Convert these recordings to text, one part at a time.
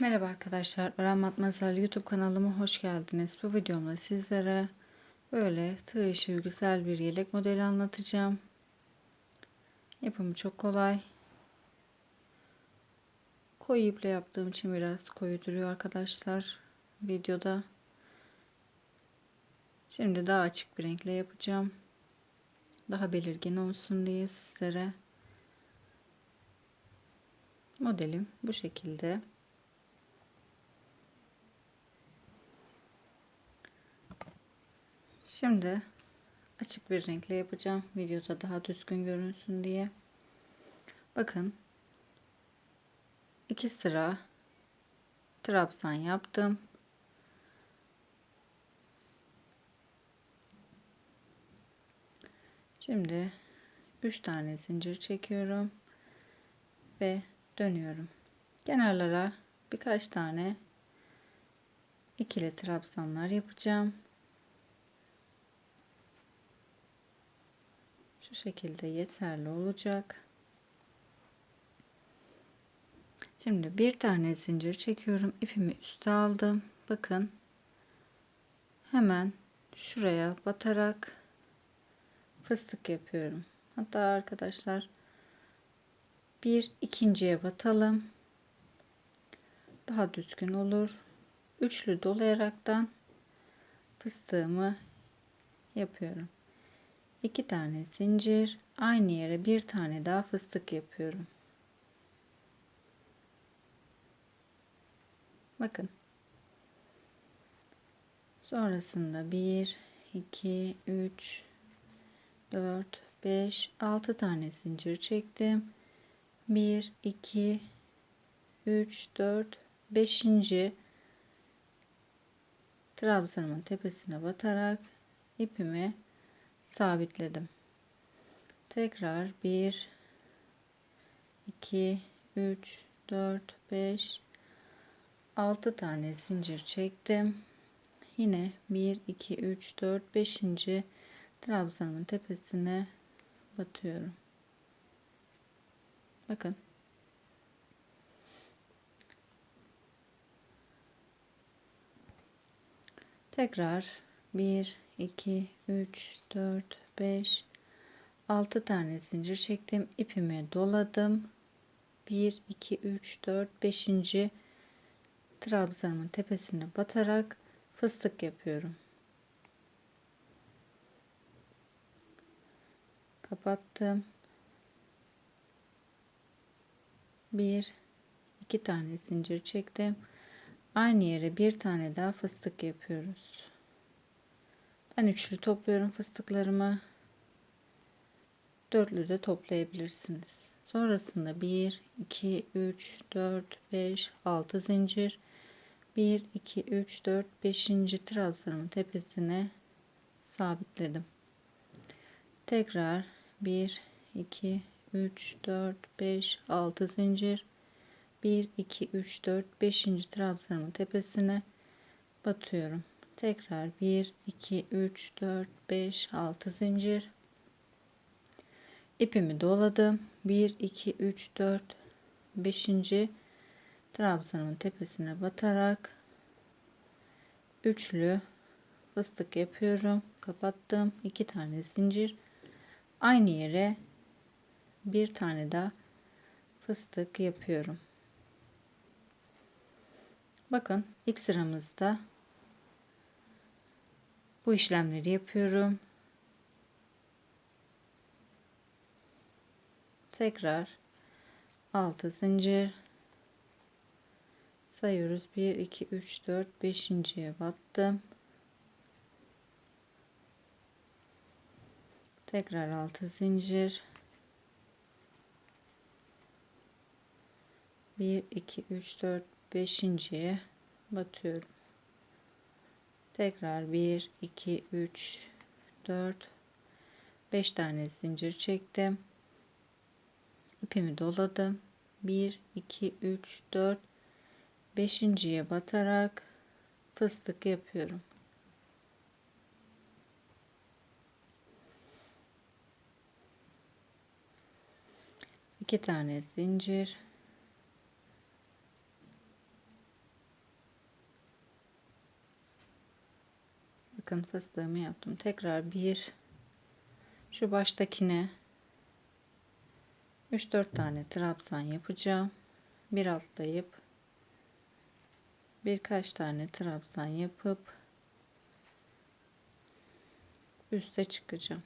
Merhaba arkadaşlar, Öğren Matmazel YouTube kanalıma hoş geldiniz. Bu videomda sizlere böyle tığ işi güzel bir yelek modeli anlatacağım. Yapımı çok kolay. Koyu iple yaptığım için biraz koyu duruyor arkadaşlar videoda. Şimdi daha açık bir renkle yapacağım. Daha belirgin olsun diye sizlere. Modelim bu şekilde. Şimdi açık bir renkle yapacağım. Videoda daha düzgün görünsün diye. Bakın. iki sıra trabzan yaptım. Şimdi 3 tane zincir çekiyorum ve dönüyorum. Kenarlara birkaç tane ikili trabzanlar yapacağım. Şu şekilde yeterli olacak. Şimdi bir tane zincir çekiyorum. ipimi üste aldım. Bakın. Hemen şuraya batarak fıstık yapıyorum. Hatta arkadaşlar bir ikinciye batalım. Daha düzgün olur. Üçlü dolayaraktan fıstığımı yapıyorum. 2 tane zincir aynı yere bir tane daha fıstık yapıyorum. Bakın. Sonrasında 1 2 3 4 5 6 tane zincir çektim. 1 2 3 4 5. trabzanımın tepesine batarak ipimi sabitledim. Tekrar 1 2 3 4 5 6 tane zincir çektim. Yine 1 2 3 4 5. trabzanın tepesine batıyorum. Bakın. Tekrar 1 2 3 4 5 6 tane zincir çektim. İpimi doladım. 1 2 3 4 5. trabzanımın tepesine batarak fıstık yapıyorum. Kapattım. 1 2 tane zincir çektim. Aynı yere bir tane daha fıstık yapıyoruz ben üçlü topluyorum fıstıklarımı. Dörtlü de toplayabilirsiniz. Sonrasında 1, 2, 3, 4, 5, 6 zincir. 1, 2, 3, 4, 5. trabzanımın tepesine sabitledim. Tekrar 1, 2, 3, 4, 5, 6 zincir. 1, 2, 3, 4, 5. trabzanımın tepesine batıyorum tekrar 1 2 3 4 5 6 zincir. İpimi doladım. 1 2 3 4 5. trabzanımın tepesine batarak üçlü fıstık yapıyorum. Kapattım. İki tane zincir. Aynı yere bir tane daha fıstık yapıyorum. Bakın ilk sıramızda bu işlemleri yapıyorum. Tekrar 6 zincir sayıyoruz. 1 2 3 4 5.'ye battım. Tekrar 6 zincir 1 2 3 4 5.'ye batıyorum tekrar 1 2 3 4 5 tane zincir çektim. İpimi doladım. 1 2 3 4 5.'ye batarak fıstık yapıyorum. İki tane zincir Bakın fıstığımı yaptım. Tekrar bir şu baştakine 3-4 tane trabzan yapacağım. Bir altlayıp birkaç tane trabzan yapıp üste çıkacağım.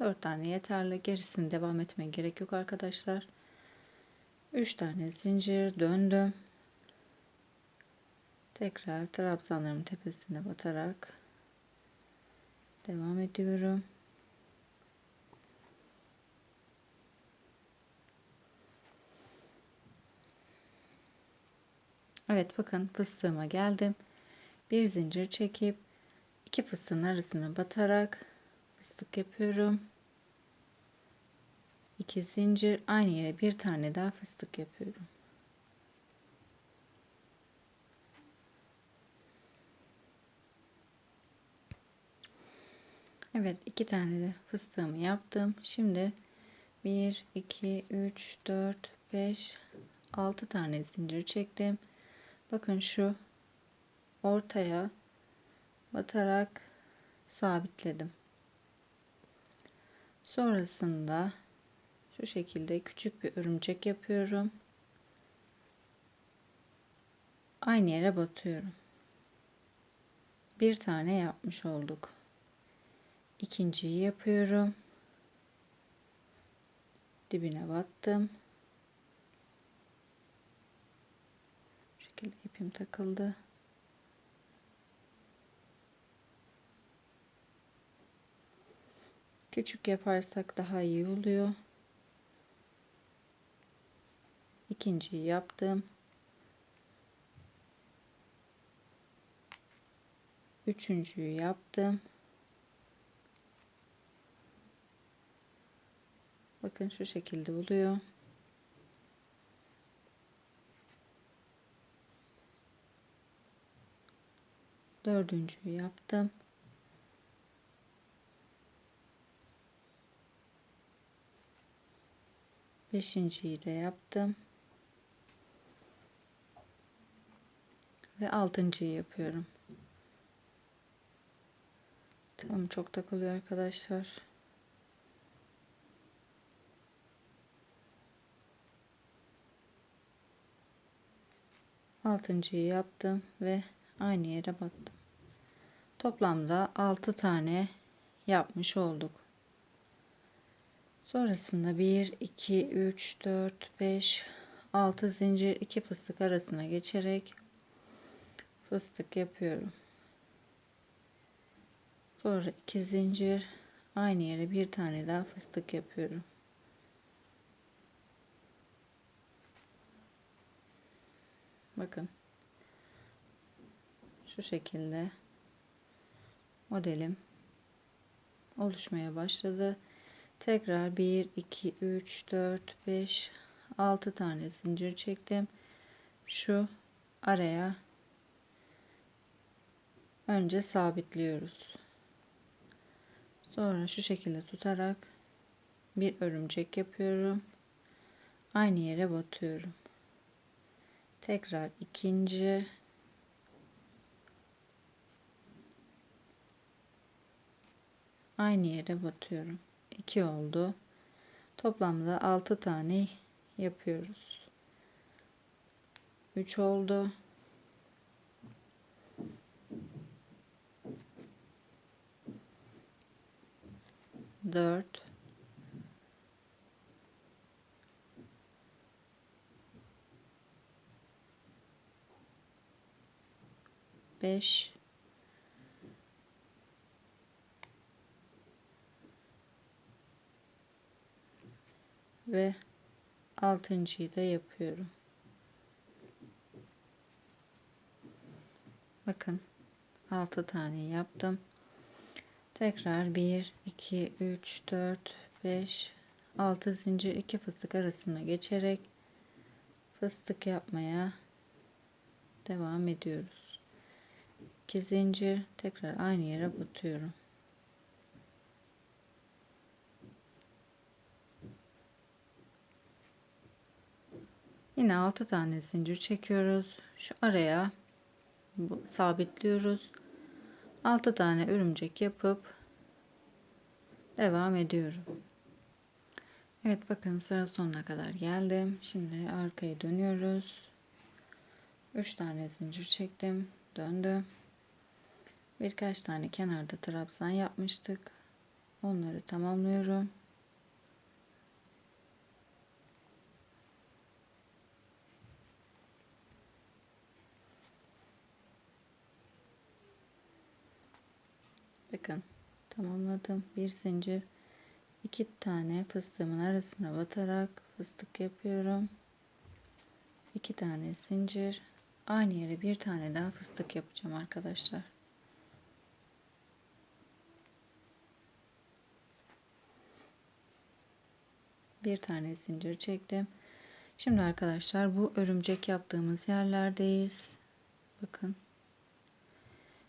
Dört tane yeterli. Gerisini devam etmeye gerek yok arkadaşlar. Üç tane zincir döndüm. Tekrar trabzanlarımın tepesine batarak devam ediyorum. Evet bakın fıstığıma geldim. Bir zincir çekip iki fıstığın arasına batarak fıstık yapıyorum. İki zincir aynı yere bir tane daha fıstık yapıyorum. Evet iki tane de fıstığımı yaptım. Şimdi 1 2 3 4 5 6 tane zincir çektim. Bakın şu ortaya batarak sabitledim. Sonrasında şu şekilde küçük bir örümcek yapıyorum. Aynı yere batıyorum. Bir tane yapmış olduk. İkinciyi yapıyorum. Dibine battım. Şu şekilde ipim takıldı. Küçük yaparsak daha iyi oluyor. İkinciyi yaptım. Üçüncüyü yaptım. Bakın şu şekilde oluyor. Dördüncüyü yaptım. Beşinciyi de yaptım. Ve altıncıyı yapıyorum. Tamam çok takılıyor arkadaşlar. Altıncıyı yaptım ve aynı yere battım. Toplamda 6 tane yapmış olduk. Sonrasında 1, 2, 3, 4, 5, 6 zincir 2 fıstık arasına geçerek fıstık yapıyorum. Sonra 2 zincir aynı yere bir tane daha fıstık yapıyorum. Bakın. Şu şekilde modelim oluşmaya başladı. Tekrar 1 2 3 4 5 6 tane zincir çektim. Şu araya önce sabitliyoruz. Sonra şu şekilde tutarak bir örümcek yapıyorum. Aynı yere batıyorum. Tekrar ikinci aynı yere batıyorum. 2 oldu. Toplamda 6 tane yapıyoruz. 3 oldu. 4 5 ve altıncıyı da yapıyorum. Bakın 6 tane yaptım. Tekrar 1 2 3 4 5 6 zincir 2 fıstık arasına geçerek fıstık yapmaya devam ediyoruz. 2 zincir tekrar aynı yere batıyorum. Yine 6 tane zincir çekiyoruz. Şu araya bu- sabitliyoruz. 6 tane örümcek yapıp devam ediyorum. Evet bakın sıra sonuna kadar geldim. Şimdi arkaya dönüyoruz. 3 tane zincir çektim. Döndüm. Birkaç tane kenarda trabzan yapmıştık. Onları tamamlıyorum. Bakın tamamladım. Bir zincir iki tane fıstığımın arasına batarak fıstık yapıyorum. iki tane zincir aynı yere bir tane daha fıstık yapacağım arkadaşlar. Bir tane zincir çektim. Şimdi arkadaşlar bu örümcek yaptığımız yerlerdeyiz. Bakın.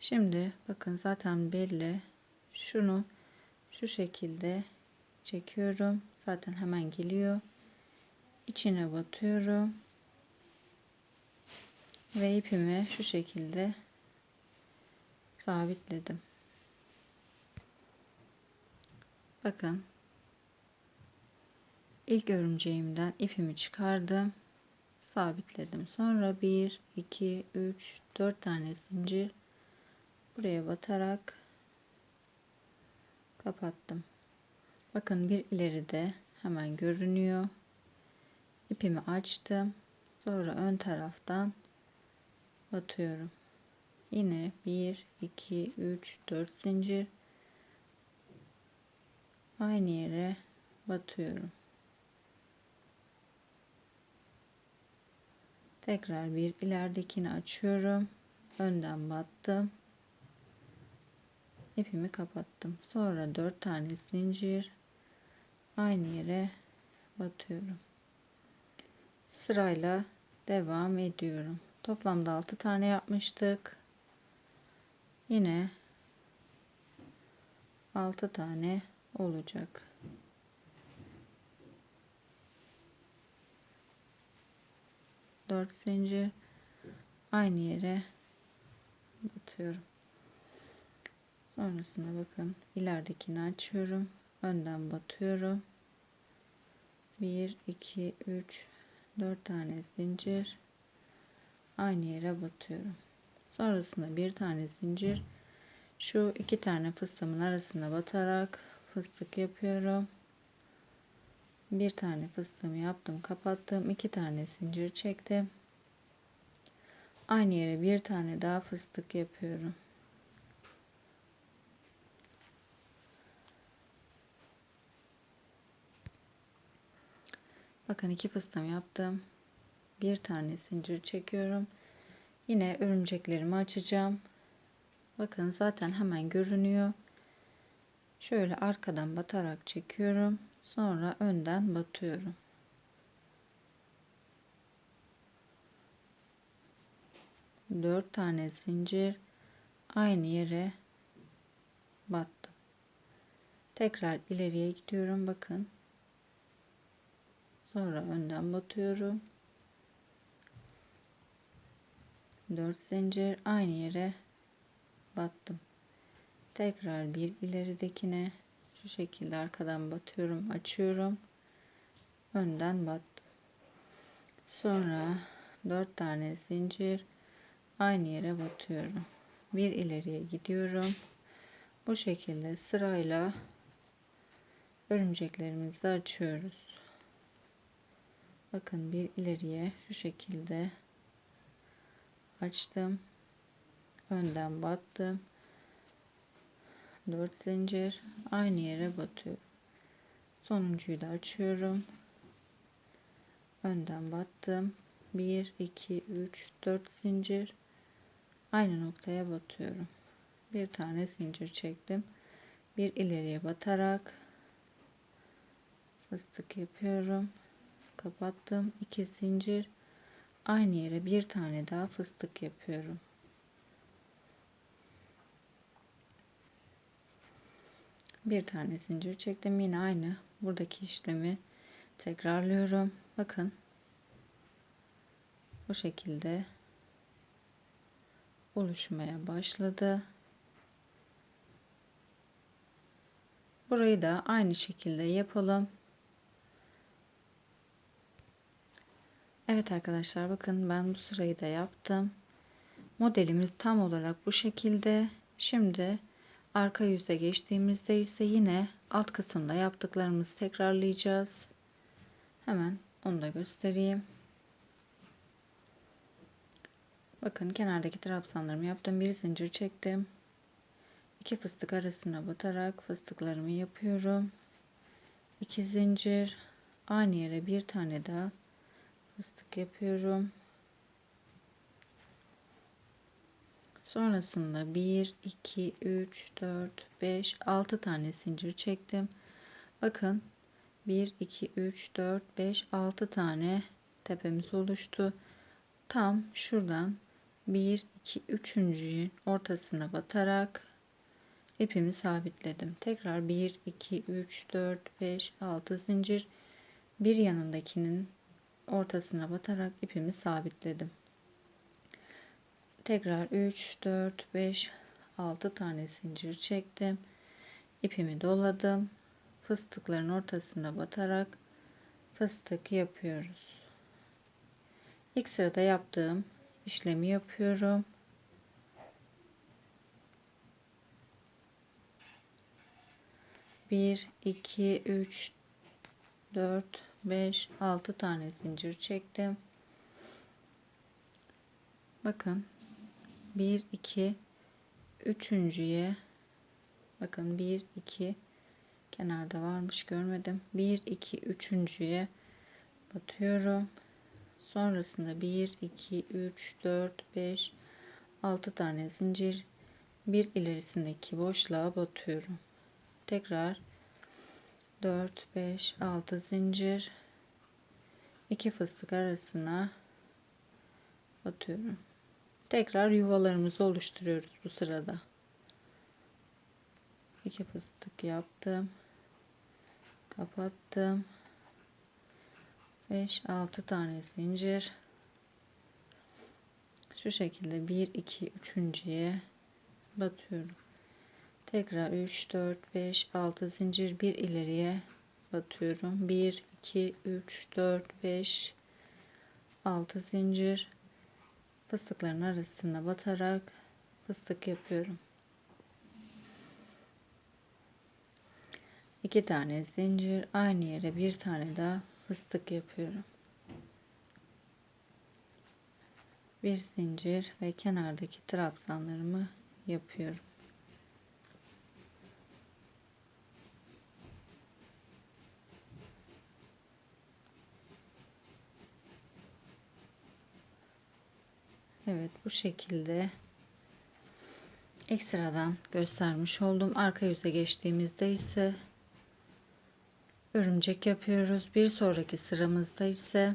Şimdi bakın zaten belli. Şunu şu şekilde çekiyorum. Zaten hemen geliyor. İçine batıyorum. Ve ipimi şu şekilde sabitledim. Bakın. İlk örümceğimden ipimi çıkardım. Sabitledim. Sonra 1, 2, 3, 4 tane zincir buraya batarak kapattım. Bakın bir ileride hemen görünüyor. İpimi açtım. Sonra ön taraftan batıyorum. Yine 1 2 3 4 zincir aynı yere batıyorum. Tekrar bir ileridekini açıyorum. Önden battım. İpimi kapattım. Sonra 4 tane zincir aynı yere batıyorum. Sırayla devam ediyorum. Toplamda 6 tane yapmıştık. Yine 6 tane olacak. Dört zincir aynı yere batıyorum. Sonrasında bakın ileridekini açıyorum. Önden batıyorum. 1 2 3 4 tane zincir aynı yere batıyorum. Sonrasında bir tane zincir şu iki tane fıstığımın arasına batarak fıstık yapıyorum. Bir tane fıstığımı yaptım, kapattım. iki tane zincir çektim. Aynı yere bir tane daha fıstık yapıyorum. Bakın iki fıstığım yaptım. Bir tane zincir çekiyorum. Yine örümceklerimi açacağım. Bakın zaten hemen görünüyor. Şöyle arkadan batarak çekiyorum. Sonra önden batıyorum. Dört tane zincir aynı yere battım. Tekrar ileriye gidiyorum. Bakın. Sonra önden batıyorum. 4 zincir aynı yere battım. Tekrar bir ileridekine şu şekilde arkadan batıyorum, açıyorum. Önden battım. Sonra 4 tane zincir aynı yere batıyorum. Bir ileriye gidiyorum. Bu şekilde sırayla örümceklerimizi açıyoruz. Bakın bir ileriye şu şekilde açtım. Önden battım. 4 zincir aynı yere batıyorum. Sonuncuyu da açıyorum. Önden battım. 1 2 3 4 zincir aynı noktaya batıyorum. Bir tane zincir çektim. Bir ileriye batarak fıstık yapıyorum. Kapattım. 2 zincir aynı yere bir tane daha fıstık yapıyorum. Bir tane zincir çektim. Yine aynı buradaki işlemi tekrarlıyorum. Bakın. bu şekilde oluşmaya başladı. Burayı da aynı şekilde yapalım. Evet arkadaşlar bakın ben bu sırayı da yaptım. Modelimiz tam olarak bu şekilde. Şimdi arka yüze geçtiğimizde ise yine alt kısımda yaptıklarımızı tekrarlayacağız. Hemen onu da göstereyim. Bakın kenardaki trabzanlarımı yaptım. Bir zincir çektim. İki fıstık arasına batarak fıstıklarımı yapıyorum. İki zincir aynı yere bir tane daha fıstık yapıyorum. Sonrasında 1 2 3 4 5 6 tane zincir çektim. Bakın 1 2 3 4 5 6 tane tepemiz oluştu. Tam şuradan 1 2 3.'ün ortasına batarak ipimi sabitledim. Tekrar 1 2 3 4 5 6 zincir bir yanındakinin ortasına batarak ipimi sabitledim. Tekrar 3 4 5 6 tane zincir çektim. İpimi doladım. Fıstıkların ortasına batarak fıstık yapıyoruz. İlk sırada yaptığım işlemi yapıyorum. Bir, iki, üç, dört, beş, altı tane zincir çektim. Bakın bir, iki, üçüncüye bakın bir, iki kenarda varmış görmedim. Bir, iki, üçüncüye batıyorum. Sonrasında 1, 2, 3, 4, 5, 6 tane zincir bir ilerisindeki boşluğa batıyorum. Tekrar 4, 5, 6 zincir 2 fıstık arasına batıyorum. Tekrar yuvalarımızı oluşturuyoruz bu sırada. 2 fıstık yaptım. Kapattım. 5 6 tane zincir şu şekilde 1 2 üçüncüye batıyorum tekrar 3 4 5 6 zincir bir ileriye batıyorum 1 2 3 4 5 6 zincir fıstıkların arasına batarak fıstık yapıyorum 2 tane zincir aynı yere bir tane daha fıstık yapıyorum. Bir zincir ve kenardaki trabzanlarımı yapıyorum. Evet bu şekilde ekstradan göstermiş oldum. Arka yüze geçtiğimizde ise örümcek yapıyoruz. Bir sonraki sıramızda ise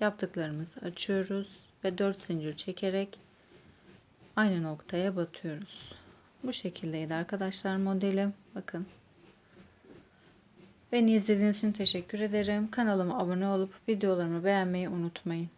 yaptıklarımızı açıyoruz ve 4 zincir çekerek aynı noktaya batıyoruz. Bu şekildeydi arkadaşlar modelim. Bakın. Beni izlediğiniz için teşekkür ederim. Kanalıma abone olup videolarımı beğenmeyi unutmayın.